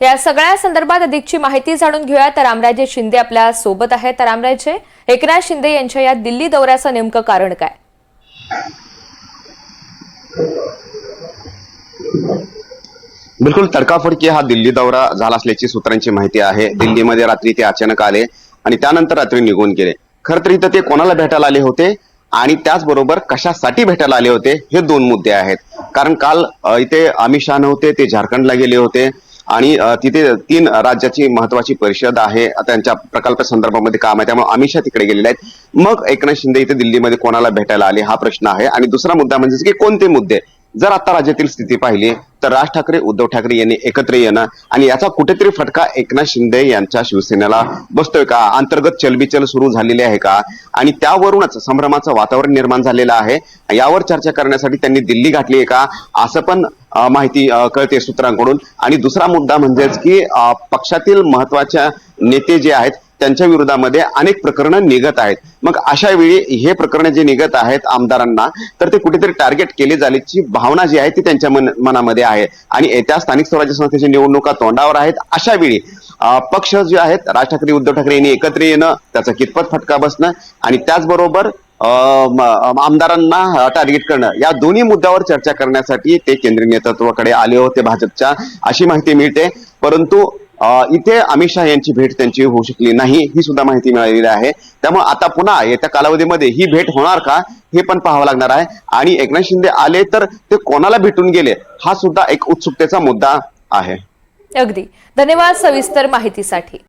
या सगळ्या संदर्भात अधिकची माहिती जाणून घेऊया. तर रामराजे शिंदे आपल्यासोबत आहेत. तर रामराजे एकनाथ शिंदे यांच्या या दिल्ली दौऱ्याचं नेमकं कारण काय? बिलकुल तडकाफडकी हा दिल्ली दौरा झाला असल्याची सूत्रांची माहिती आहे. दिल्लीमध्ये रात्री ते अचानक आले आणि त्यानंतर रात्री निघून गेले. खर तर इथं ते कोणाला भेटायला आले होते आणि त्याचबरोबर कशासाठी भेटायला आले होते हे दोन मुद्दे आहेत. कारण काल इथे अमित शहा नव्हते ते झारखंडला गेले होते. आणि तिथे तीन राज्याची महत्वाची परिषद आहे. त्यांच्या प्रकल्प संदर्भामध्ये काम आहे. त्यामुळे अमित शहा तिकडे गेलेले आहेत. मग एकनाथ शिंदे इथे दिल्लीमध्ये कोणाला भेटायला आले? हा प्रश्न आहे. आणि दुसरा मुद्दा म्हणजे की कोणते मुद्दे? जर आता राज्यातील स्थिती पाहिली तर राज ठाकरे उद्धव ठाकरे यांनी एकत्र येणं आणि याचा कुठेतरी फटका एकनाथ शिंदे यांच्या शिवसेनेला बसतोय का? अंतर्गत चलबिचल सुरू झालेली आहे का? आणि त्यावरूनच संभ्रमाचं वातावरण निर्माण झालेलं आहे. यावर चर्चा करण्यासाठी त्यांनी दिल्ली गाठली आहे का? असं पण माहिती कळते सूत्रांकडून. आणि दुसरा मुद्दा म्हणजेच की पक्षातील महत्त्वाच्या नेते जे आहेत त्यांच्या विरोधामध्ये अनेक प्रकरणं निघत आहेत. मग अशा वेळी हे प्रकरण जे निघत आहेत आमदारांना तर ते कुठेतरी टार्गेट केले झाल्याची भावना जी आहे ती त्यांच्या मन- मनामध्ये आहे. आणि येत्या स्थानिक स्वराज्य संस्थेच्या निवडणुका तोंडावर आहेत. अशा वेळी पक्ष जे आहेत राज ठाकरे उद्धव ठाकरे यांनी एकत्र येणं त्याचा कितपत फटका बसणं आणि त्याचबरोबर म- आमदारांना टार्गेट करणं या दोन्ही मुद्द्यावर चर्चा करण्यासाठी ते केंद्रीय नेतृत्वाकडे आले होते भाजपच्या. अशी माहिती मिळते. परंतु इथे अमित शहा यांची भेट त्यांची होऊ शकली नाही ही सुद्धा माहिती मिळालेली आहे. त्यामुळे आता पुन्हा येत्या कालावधीमध्ये ही भेट होणार का हे पण पाहावं लागणार आहे. आणि एकनाथ शिंदे आले तर ते कोणाला भेटून गेले हा सुद्धा एक उत्सुकतेचा मुद्दा आहे. अगदी. धन्यवाद सविस्तर माहितीसाठी.